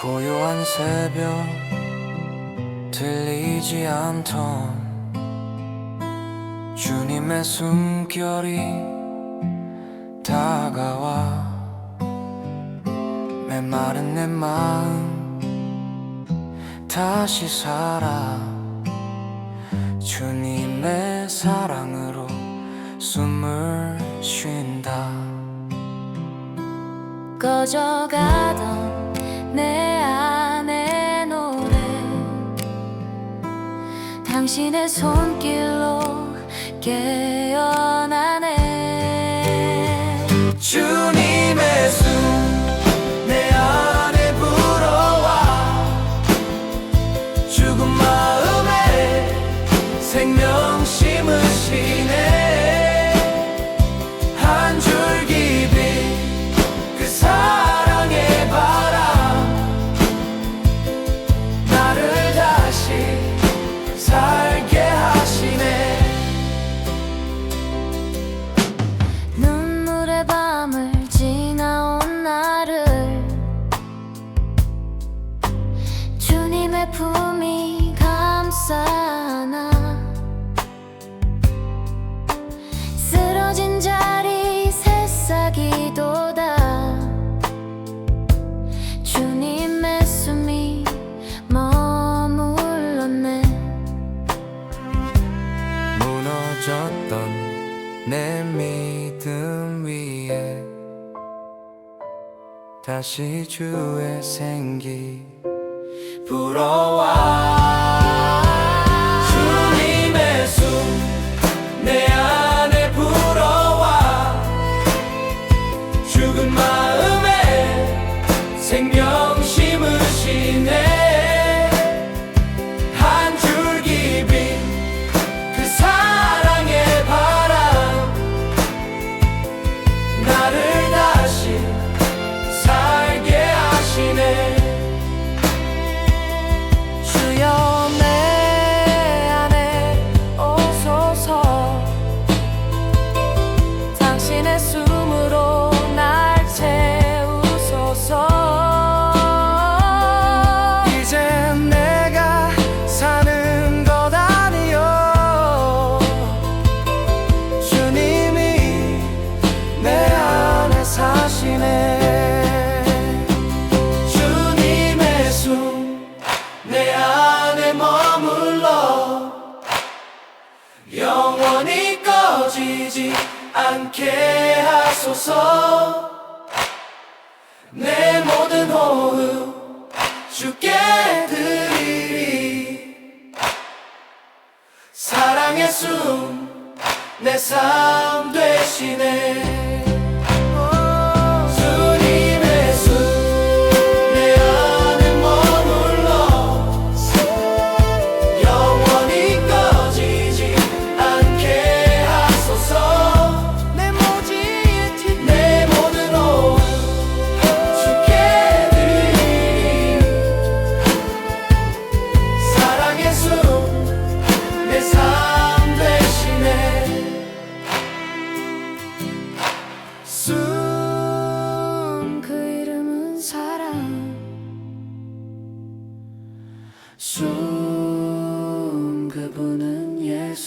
고요한 새벽 들리지 않던 주님의 숨결이 다가와 메마른 내 마음 다시 살아 주님의 사랑으로 숨을 쉰다. 꺼져가던 내 당신의 손길로 깨어나네. 주님 다시 주의 생기. 불어와 버리지 않게 하소서 내 모든 호흡 주께 드리리 사랑의 숨 내 삶 되.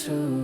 soon.